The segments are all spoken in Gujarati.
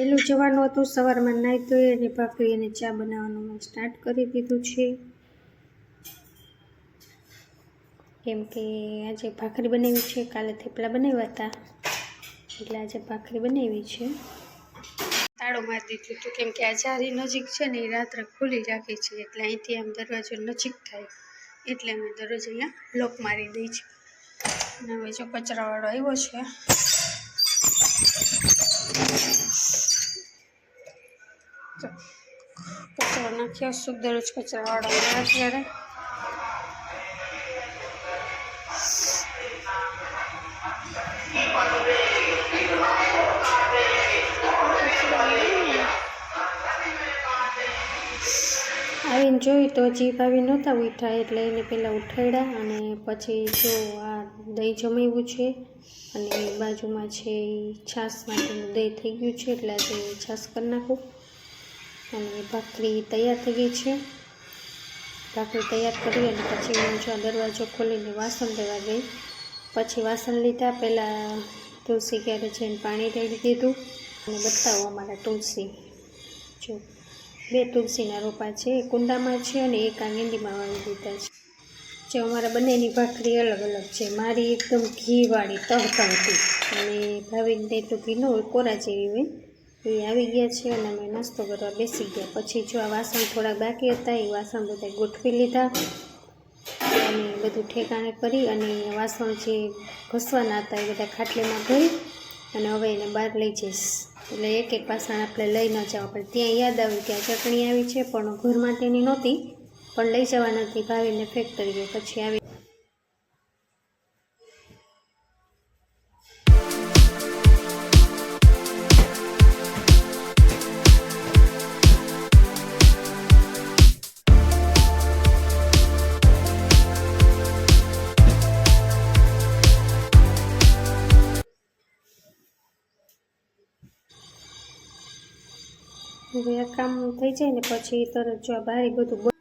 વહેલું જવાનું હતું. સવારમાં નાહી તો એને ભાખરી અને ચા બનાવવાનું મેં સ્ટાર્ટ કરી દીધું છે. કેમ કે આજે ભાખરી બનાવી છે. કાલે થેપલા બનાવ્યા હતા. એટલે આજે ભાખરી બનાવી છે. તાળો મારી દીધું. હતું કેમ કે આ જારી નજીક છે ને એ રાત્રે ખુલ્લી રાખી છે. એટલે અહીંથી આમ દરવાજો નજીક થાય. એટલે અમે દરરોજ અહીંયા લોક મારી દઈ છે. અને હવે જો કચરાવાળો આવ્યો છે જો કચરો નાખ્યો શુભ દરરોજ કચરાવાળો આવે અત્યારે. આવીને જોયું તો હજી ભાવી નહોતા ઉઠ્યા, એટલે એને પહેલાં ઉઠાડ્યા અને પછી જો આ દહીં જમાવ્યું છે અને બાજુમાં છે એ છાશ માટેનું દહીં થઈ ગયું છે, એટલે આજે છાશ કરી નાખું. અને ભાખરી તૈયાર થઈ ગઈ છે. ભાખરી તૈયાર કરી અને પછી હું જો દરવાજો ખોલીને વાસણ લેવા ગઈ. પછી વાસણ લીધા, પહેલાં તુલસી ક્યારે જઈને પાણી રેડી દીધું અને બતાવો અમારા તુલસી. જો, બે તુલસીના રોપા છે, એક કુંડામાં છે અને એક આ ગેંડીમાં વાવી દીધા છે. જે, અમારા બંનેની ભાખરી અલગ અલગ છે. મારી એકદમ ઘીવાળી તહતહતી અને ભાવીને તો ઘી ન હોય કોરા જેવી હોય. એ આવી ગયા છે અને અમે નાસ્તો કરવા બેસી ગયા. પછી જો આ વાસણ થોડાક બાકી હતા, એ વાસણ બધા ગોઠવી લીધા. અને બધું ઠેકાણે કરી અને વાસણ જે ઘસવાના હતા એ બધા ખાટલીમાં ભરી અને હવે એને બહાર લઈ જઈશ. એટલે એક એક વાસણ આપણે લઈ ન જવા પણ ત્યાં યાદ આવ્યું કે આ ચટણી આવી છે, પણ ઘર માટેની નહોતી. પણ લઈ જવા નથી ભાવીને ફેક્ટરીએ. પછી આવી હવે આ કામ થઈ જાય ને પછી તરત જો આ બારી બધું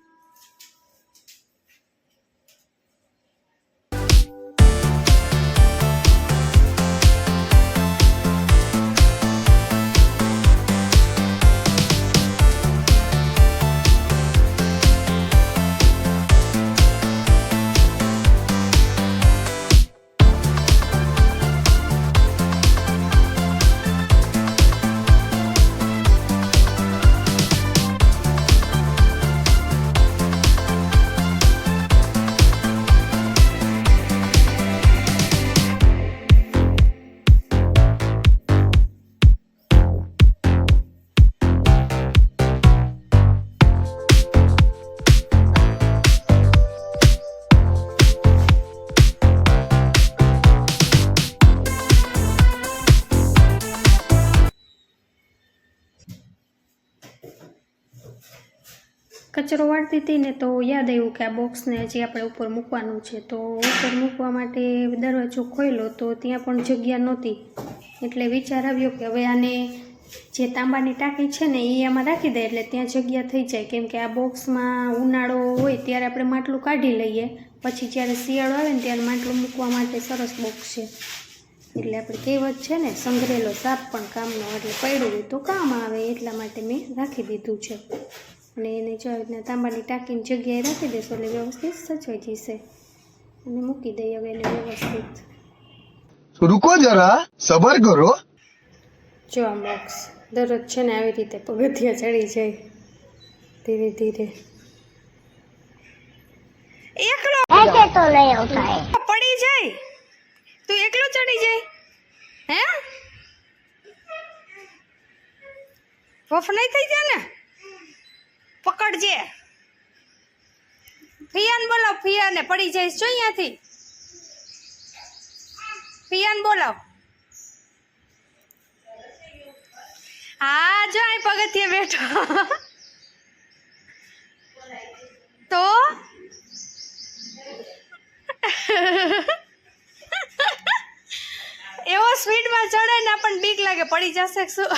કચરો વાળતી હતી ને તો યાદ આવ્યું કે આ બોક્સને હજી આપણે ઉપર મૂકવાનું છે, તો ઉપર મૂકવા માટે દરવાજો ખોલ્યો તો ત્યાં પણ જગ્યા નહોતી. એટલે વિચાર આવ્યો કે હવે આને જે તાંબાની ટાંકી છે ને એ આમાં રાખી દે, એટલે ત્યાં જગ્યા થઈ જાય. કેમ કે આ બોક્સમાં ઉનાળો હોય ત્યારે આપણે માટલું કાઢી લઈએ. પછી જ્યારે શિયાળો આવે ને ત્યારે માટલું મૂકવા માટે સરસ બોક્સ છે. એટલે આપણે કહેવત છે ને, સંઘરેલો સાપ પણ કામનો એટલે પડ્યું હોય તો કામ આવે, એટલા માટે મેં રાખી દીધું છે. અને એને જો રીતના તાંબાની ટાંકીની જગ્યાએ રાખી દેશો એટલે વ્યવસ્થિત સચવાઈ જશે. અને મૂકી દઈએ હવે એને વ્યવસ્થિત. રૂકો જરા સબર કરો. જો આ બોક્સ દરરોજ છે ને આવી રીતે પગથિયા ચડી જાય. ધીરે ધીરે. એકલો! તો લઈ આવતા પડી જાય. તું એકલો ચડી જાય. હે? વફ નહીં થઈ જાય ને? પકડજે. ફિયાન બોલો ફિયાને પડી જઈશ. જો અહીંયાથી. ફિયાન બોલો હા, જો અહીં પગથિયે બેઠો. તો? એવો સ્પીડમાં ચડે ને આપણને બીક લાગે, પડી જશે શું?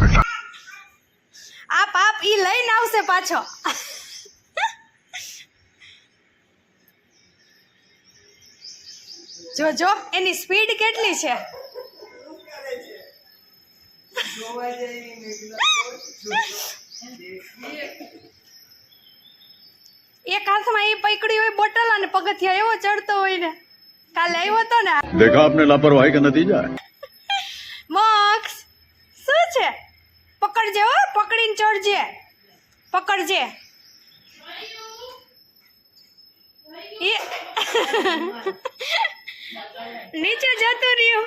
બેટા. પાપ ઈ લઈને આવશે પાછો. જો જો એની સ્પીડ કેટલી છે? એક હાથમાં એ પકડી હોય બોટલ અને પગથિયા એવો ચડતો હોય ને. કાલે આવ્યો હતો ને દેખા આપને લાપરવાહી કે નતીજા મોક્ષ. શું છે? પકડજે હો પકડીને ચડજે. પકડજે. નીચે જતું રહ્યું.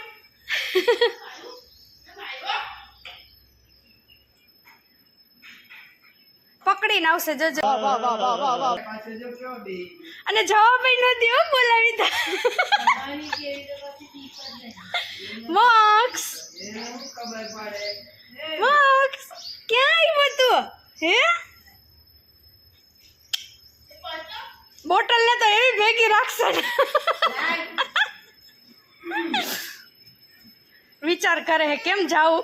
પકડીને આવશે જજો. અને જવાબ નથી હો બોલાવી તા મોક્ષ મોક્ષ ક્યાં આવ્યો તું હે બોટલ ને તો એવી ભેગી રાખશે ને. વિચાર કરે હે કેમ જાવું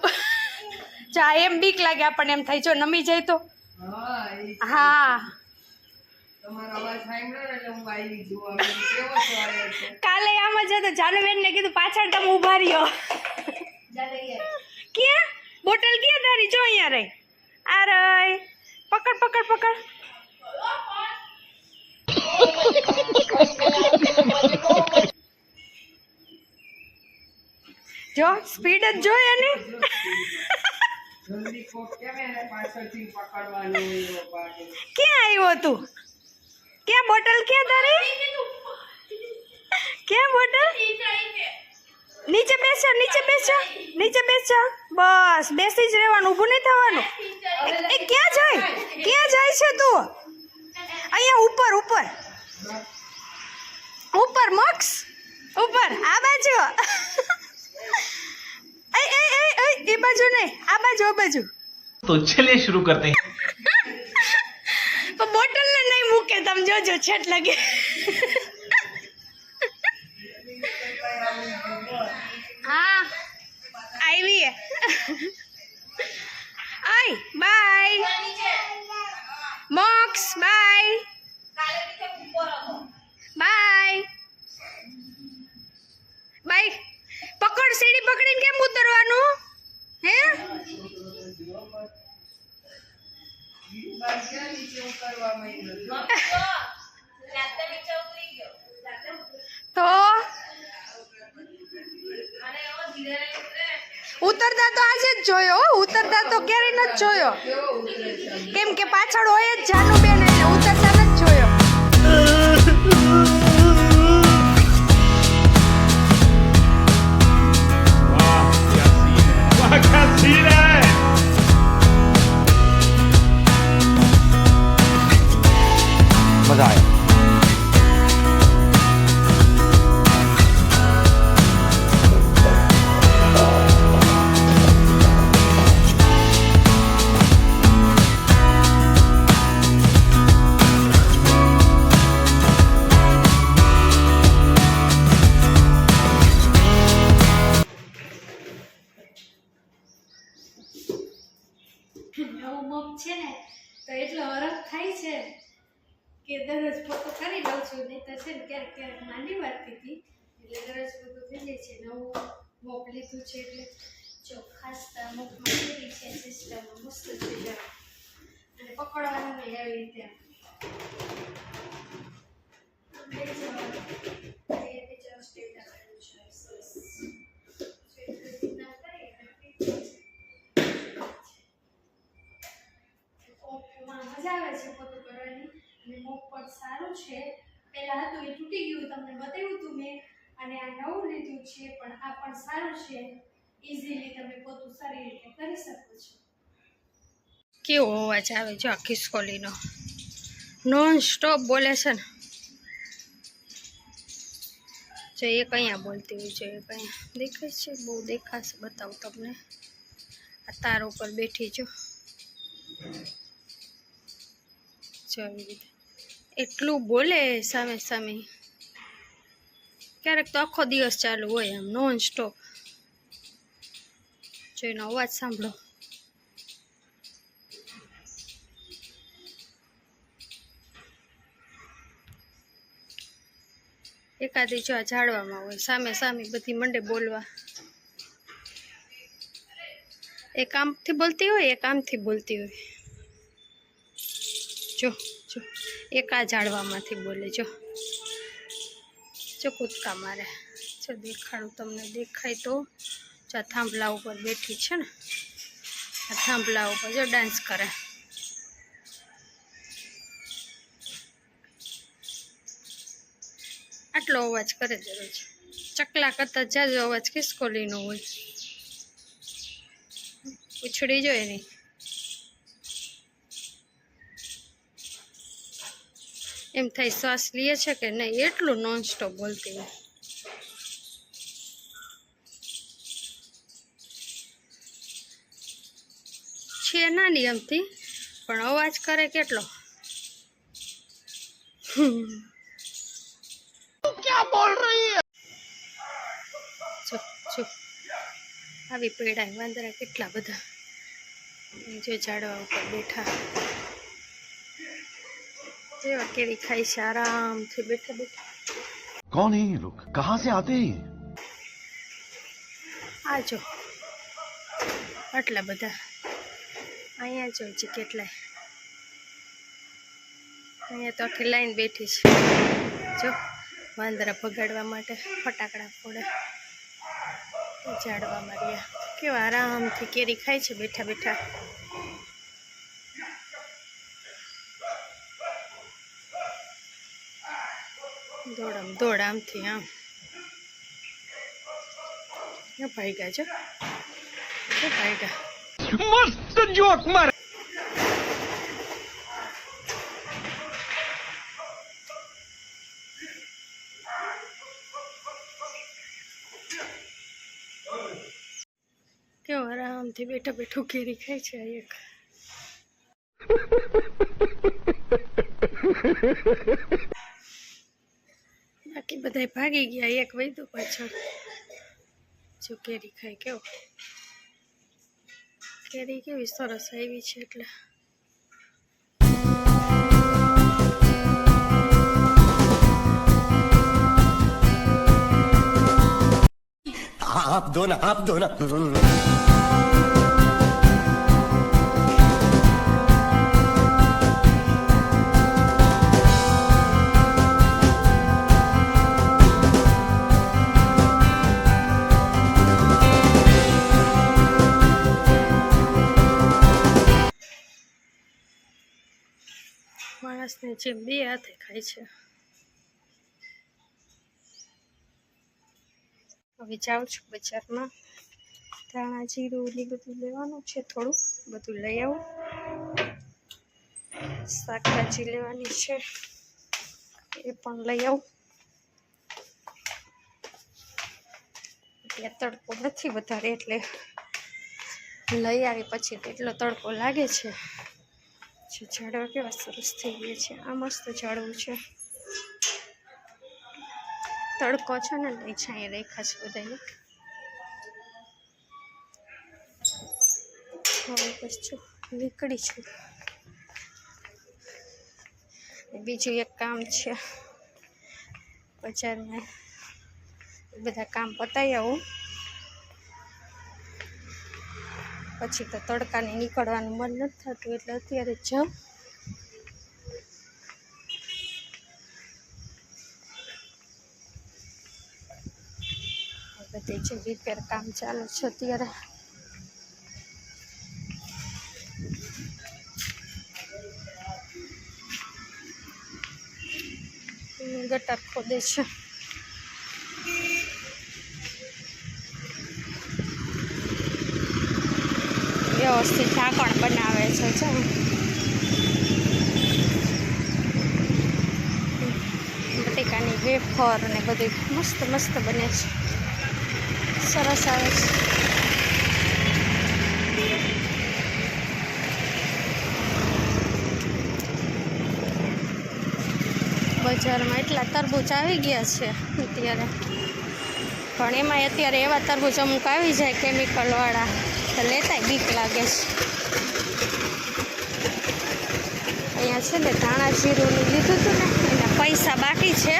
જા એમ બીક લાગે આપણને એમ થાય જો નમી જાય તો? હા કાલે આમ જ હતો જાનુબેન ને કીધું પાછળ તમે ઊભા રહ્યો. ક્યાં? બોટલ ક્યાં તારી જો અહીંયા રહી. આ રહી. પકડ પકડ પકડ. જો સ્પીડ જ જોઈ એની. ક્યાં આવ્યો તું? ક્યાં બોટલ ક્યાં તારી? ક્યાં બોટલ? નીચે બેસો નીચે બેસો નીચે બેસો. બસ, બેસી જ રહેવાનું, ઊભું નહીં થવાનું. એ ક્યાં જાય? ક્યાં જાય છે તું? અહીંયા ઉપર ઉપર. ઉપર મોક્ષ. ઉપર આ બાજુ. એ એ બાજુ નહીં આ બાજુ આ બાજુ. તો ચલે શરૂ કરતે પણ બોટલ ને નહીં મૂકે તમે જોજો છેટ લાગે. હા આવી આય બાય. મોક્સ બાય. પકડીને કેમ ઉતરવાનું? હે? તો? ઉતરતા તો આજે જ જોયો. ઉતરતા તો ક્યારેય નથી જોયો. કેમ કે પાછળ હોય જ જાનુબેન એટલે ઉતરતા એટલો થાય છે કે દરરોજ ફોટો કરી લઉં છું, નહીં તો છે ને ક્યારેક ક્યારેક માંડી વાતતી હતી એટલે દરરોજ ફોટો થઈ જાય છે. નવું મોપ લીધું છે એટલે જો ખાસ કેવી છે સિસ્ટમ મસ્ત છે જાય. અને પકડવાનું આવી રીતે આમ બે જવાનું. એ રીતે just સ્ટેટ આપેલું છે સરસ. જો એ રીતના કરીએ એટલે fit થઈ જાય. ઓપમાં મજા આવે છે ફોટો કરવાની અને મોપ સારું છે. પહેલાં હતું એ તૂટી ગયું, તમને બતાવ્યું હતું મેં. અને આ નવું લીધું છે, પણ આ પણ સારું છે. ઇઝીલી તમે પોતું સારી રીતે કરી શકો છો. કેવો અવાજ આવે જો આ ખિસકોલીનો નોન સ્ટોપ બોલે છે ને. જો એ કયા બોલતી હોય છે એ કયા દેખાય છે, બહુ દેખાશે, બતાવું તમને. આ તાર ઉપર બેઠી જો આવી રીતે. એટલું બોલે સામે સામે. ક્યારેક તો આખો દિવસ ચાલુ હોય આમ નોન સ્ટોપ જોઈનો અવાજ સાંભળો. એકાદી જો આ ઝાડવામાં હોય, સામે સામે બધી મંડે બોલવા. એક આમથી બોલતી હોય, એક આમથી બોલતી હોય. જો જો. એક આ ઝાડવામાંથી બોલે, જો. જો કૂદકા મારે. જો દેખાડું તમને, દેખાય તો. જો થાંભલા ઉપર બેઠી છે ને. આ થાંભલા ઉપર જો ડાન્સ કરે. આટલો અવાજ કરે દરરોજ ચકલા કરતા જાજો અવાજ ખિસકોલીનો હોય. ઉછળી જોઈએ નહીં એમ થાય શ્વાસ લે છે કે નહીં એટલું નોનસ્ટોપ બોલતી હોય. છે નાની એમથી પણ અવાજ કરે કેટલો? આવી પેડાય વાંદરા કેટલા બધા. જો ઝાડવા ઉપર બેઠા. જે કેરી ખાઈ છે આરામથી બેઠા બેઠા કોણ હે લોગ કહા સે આતે આ જો આટલા બધા અહીંયા જો છે કેટલાય અહીંયા તો આખી લાઈન બેઠી છે જો વાંદરા ભગાડવા માટે ફટાકડા ફોડે ઝાડવા માર્યા કેવા આરામથી કેરી ખાય છે બેઠા બેઠા દોડામ દોડામથી આમ ભાઈગા છે. ભાઈગા. મસ્ત જોક મારે. કેવો આરામથી બેઠા બેઠું કેરી ખાય છે એક. બાકી બધા ભાગી ગયા, એક વૈદું પાછળ. જો કેરી ખાય કેવો? કેરી કેવી સરસ આવી છે એટલે. આપ દો આપ દો માણસને જેમ બે હાથે ખાય છે. હવે જાઉં છું બજારમાં. ધાણા, જીરું ને બધું લેવાનું છે થોડુંક. બધું લઈ આવું. શાકભાજી લેવાની છે. એ પણ લઈ આવું. ત્યાં તડકો નથી વધારે, એટલે લઈ આવી પછી એટલો તડકો લાગે છે. જે ઝાડવા કેવા સરસ થઈ ગયા છે. આ મસ્ત ઝાડવું છે. તડકો છે ને, લઈ છાંય રેખા છે બધાને હવે જો, નીકળી છું. બીજું એક કામ છે. બજારમાં બધા કામ પતાવી આવું પછી તો તડકાને નીકળવાનું મન નથી થતું, એટલે અત્યારે જાઉં. બધી જે રિપેર કામ ચાલુ છે અત્યારે. ગટર ખોદે છે. વ્યવસ્થિત ઢાંકણ બનાવે છે, જો. બટેકાની વેફર ને બધું મસ્ત મસ્ત બને છે. સરસ આવે છે. બજારમાં એટલા તરબૂચ આવી ગયા છે અત્યારે. પણ એમાં અત્યારે એવા તરબૂચ અમુક આવી જાય કેમિકલવાળા તો લેતાય બીક લાગે છે. અહીંયા છે ને ધાણા જીરુંનું લીધું હતું ને, એના પૈસા બાકી છે.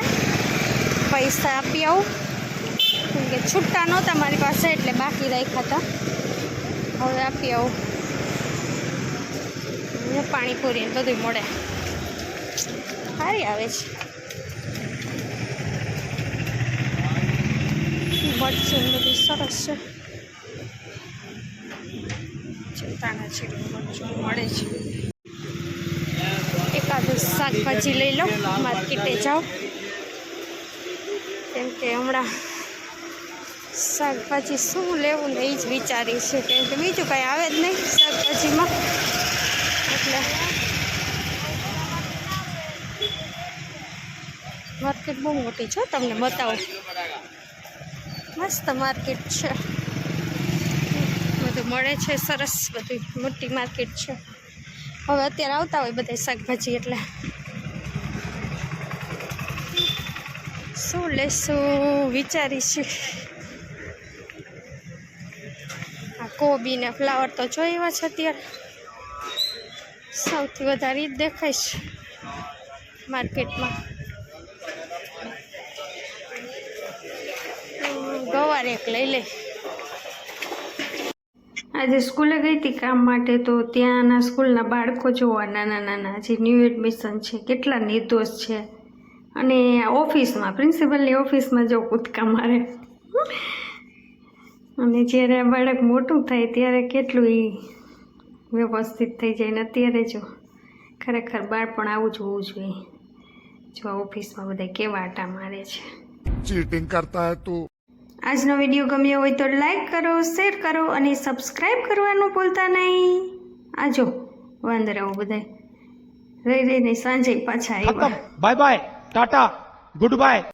પૈસા આપી આવું. કેમ કે છૂટા નહોતા મારી પાસે, એટલે બાકી રાખ્યા હતા. હવે આપી આવું. પાણીપુરી બધું મળે. સારી આવે છે. બટ બધું સરસ છે. મળે છે. એકાદું શાકભાજી લઈ લો, માર્કેટે જાઓ. કેમ કે હમણાં શાકભાજી શું લેવું ને એ જ વિચારી છે. કેમ કે બીજું કાંઈ આવે જ નહીં શાકભાજીમાં. એટલે માર્કેટ બહુ મોટી છે તમને બતાવું. મસ્ત માર્કેટ છે. મળે છે, સરસ બધી મોટી માર્કેટ છે. હવે અત્યારે આવતા હોય બધા શાકભાજી એટલે. શું લેશું? વિચારીશું. આ કોબી ને ફ્લાવર તો જોઈ છે અત્યારે. સૌથી વધારે જ દેખાય છે માર્કેટમાં. ગવાર એક લઈ લે. આજે સ્કૂલે ગઈ હતી કામ માટે, તો ત્યાંના સ્કૂલના બાળકો જોવા નાના નાના જે ન્યૂ એડમિશન છે, કેટલા નિર્દોષ છે. અને ઓફિસમાં, પ્રિન્સિપલની ઓફિસમાં જો કૂદકા મારે. અને જ્યારે આ બાળક મોટું થાય, ત્યારે કેટલું એ વ્યવસ્થિત થઈ જાય ને અત્યારે જો ખરેખર બાળપણ આવું જ હોવું જોઈએ. જો ઓફિસમાં બધા કેવા આટા મારે છે. ચીટિંગ કરતા તો આજનો વીડિયો ગમ્યો હોય તો લાઈક કરો, શેર કરો અને સબસ્ક્રાઈબ કરવાનું ભૂલતા નહીં. આજો વાંદરાઓ બધાય. રહી, રહીને સાંજે પાછા bye bye. Tata. Good bye.